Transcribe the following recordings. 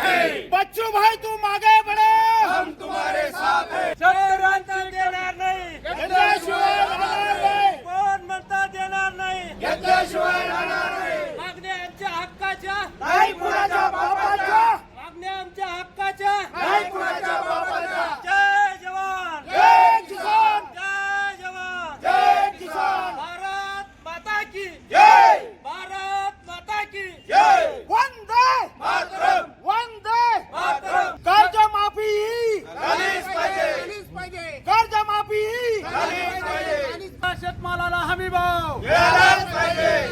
बच्चू भाई तू मागे बडे हम तुम्हारे साथ हैं शेतकऱ्यांचा देणार नाही घेतल्याशिवाय राहणार नाही कोण म्हणता देणार नाही घेतल्याशिवाय राहणार नाही मागण्या आमच्या हक्काच्या नाही कुणाच्या बापाच्या मागण्या आमच्या हक्काच्या नाही कुणाच्या बापाच्या जय जवान जय किसान जय जवान जय किसान भारत माता की जय भारत माता की जय वंदे मातरम वंदे मातरम कर्ज माफी झालीच पाहिजे कर्ज माफी झालीच पाहिजे शेतमालाला हमी भाव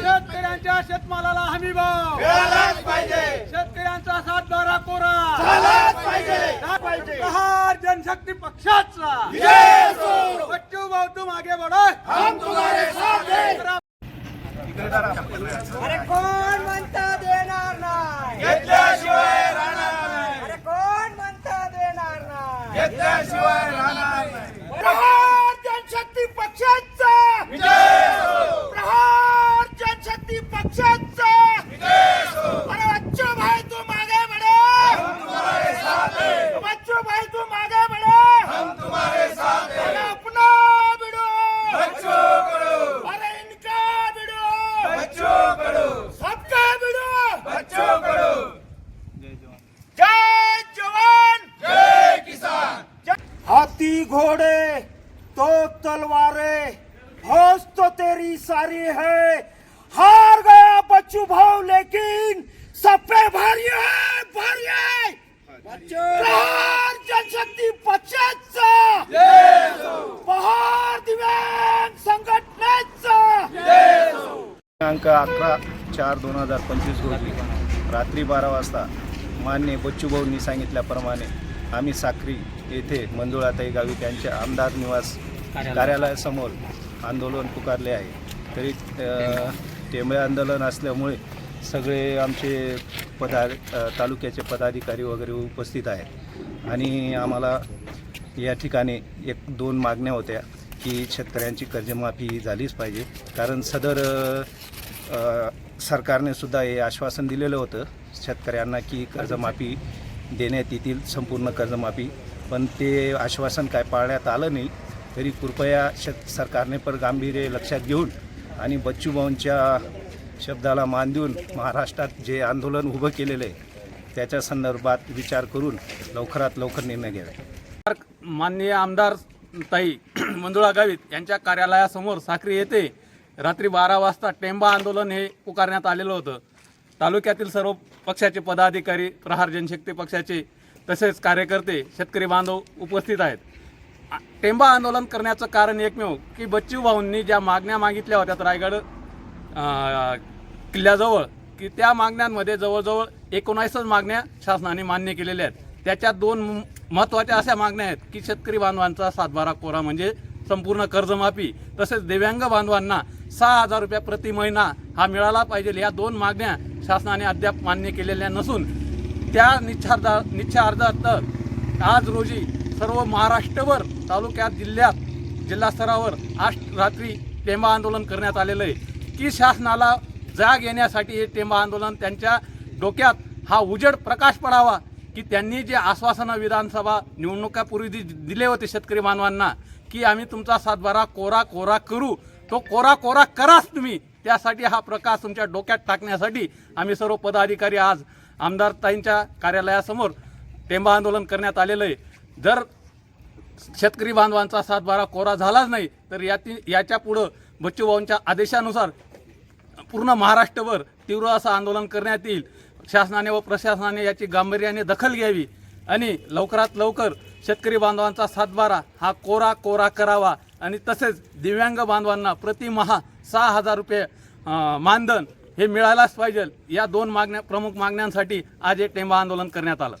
शेतकऱ्यांच्या शेतमालाला हमी भाव शेतकऱ्यांचा सातबारा कोरा. पाहिजे. जनशक्ती पक्षाचा विजय असो बच्चू भाऊ तू मागे बडो हम तुम्हारे साथ हैं अरे कोण म्हणता देणार नाही घेतल्याशिवाय राहणार नाही अरे कोण म्हणता देणार नाही घेतल्याशिवाय राहणार नाही प्रहार जनशक्ती पक्षाचा विजय असो प्रहार जनशक्ती पक्षाचा विजय असो अरे बच्चू भाई तू मागे बडे हम तुम्हारे साथ हैं बच्चू भाई तू मागे बडे हम तुम्हारे साथ हैं अरे अपना बिडो बच्चों करो अरे इनका बिडो बच्चों करो सबका बिडो बच्चों करो जय जवान जय किसान हाथी घोड़े तो तलवारे फौज तो तेरी सारी है. हार गया बच्चू भाव लेकिन सब पे भारी है भारी है. प्रहार जनशक्ती पक्षाचा बहार दिव्यांग संघटनेचा दिनांक अकरा चार दोन हजार पंचवीस रोजी रात्री बारा वाजता मान्य बच्चूभाऊंनी सांगितल्याप्रमाणे आम्ही साखरी येथे मंजुळाताई गावी त्यांच्या आमदार निवास कार्यालयासमोर आंदोलन पुकारले आहे. तरी टेंबळे आंदोलन असल्यामुळे सगळे आमचे पदा तालुक्याचे पदाधिकारी वगैरे उपस्थित आहेत. आणि आम्हाला या ठिकाणी एक दोन मागण्या होत्या की शेतकऱ्यांची कर्जमाफी ही झालीच पाहिजे. कारण सदर सरकारने सुद्धा हे आश्वासन दिलेलं होतं शेतकऱ्यांना की कर्जमाफी देण्यात येतील संपूर्ण कर्जमाफी पण ते आश्वासन काय पाळण्यात आलं नाही. तरी कृपया शेत सरकारने पण गांभीर्य लक्षात घेऊन आणि बच्चूभाऊंच्या शब्दाला मान देऊन महाराष्ट्रात जे आंदोलन उभं केलेलं आहे त्याच्या संदर्भात विचार करून लवकरात लवकर निर्णय घ्यावा. माननीय आमदार ताई मंजुळा गावित यांच्या कार्यालयासमोर साक्री येथे रात्री बारा वाजता टेंबा आंदोलन हे पुकारण्यात आलेलं होतं. तालुक्यातील सर्व पक्षाचे पदाधिकारी प्रहार जनशक्ती पक्षाचे तसेच कार्यकर्ते शेतकरी बांधव उपस्थित आहेत. टेंबा आंदोलन करण्याचं कारण एकमेव की बच्चू भाऊंनी ज्या मागण्या मागितल्या होत्या रायगड किल्ल्याजवळ की त्या मागण्यांमध्ये जवळजवळ एकोणावीसच मागण्या शासनाने मान्य केलेल्या आहेत. त्याच्यात दोन महत्त्वाच्या अशा मागण्या आहेत की शेतकरी बांधवांचा सातबारा कोरा म्हणजे संपूर्ण कर्जमाफी तसेच दिव्यांग बांधवांना सहा हजार रुपये प्रति महिना हा मिळाला पाहिजे. या दोन मागण्या शासनाने अद्याप मान्य केलेल्या नसून त्या निच्छार्दा निच्छार्जार्थ आज रोजी सर्व महाराष्ट्रभर तालुक्यात जिल्ह्यात जिल्हास्तरावर आज रात्री टेंबा आंदोलन करण्यात आलेलं आहे. की शासनाला जाग येण्यासाठी हे टेंबा आंदोलन त्यांच्या डोक्यात हा उजेड प्रकाश पडावा की त्यांनी जे आश्वासनं विधानसभा निवडणुकापूर्वी दिले होते शेतकरी मानवांना की आम्ही तुमचा सातबारा कोरा कोरा करू तो कोरा कोरा कराच तुम्ही त्यासाठी हा प्रकाश तुमच्या डोक्यात टाकण्यासाठी आम्ही सर्व पदाधिकारी आज आमदार ताईंच्या कार्यालयासमोर टेंबा आंदोलन करण्यात आलेलं आहे. जर शेतकरी बांधवांचा सातबारा कोरा झालाच नाही तर याती याच्या पुढं बच्चूभाऊंच्या आदेशानुसार पूर्ण महाराष्ट्रभर तीव्र असं आंदोलन करण्यात येईल. शासनाने व प्रशासनाने याची गांभीर्याने दखल घ्यावी आणि लवकरात लवकर शेतकरी बांधवांचा सातबारा हा कोरा कोरा करावा आणि तसेच दिव्यांग बांधवांना प्रतिमहा सहा हजार रुपये मानधन हे मिळायलाच पाहिजे. या दोन मागण्या प्रमुख मागण्यांसाठी आज एक टेंबा आंदोलन करण्यात आलं.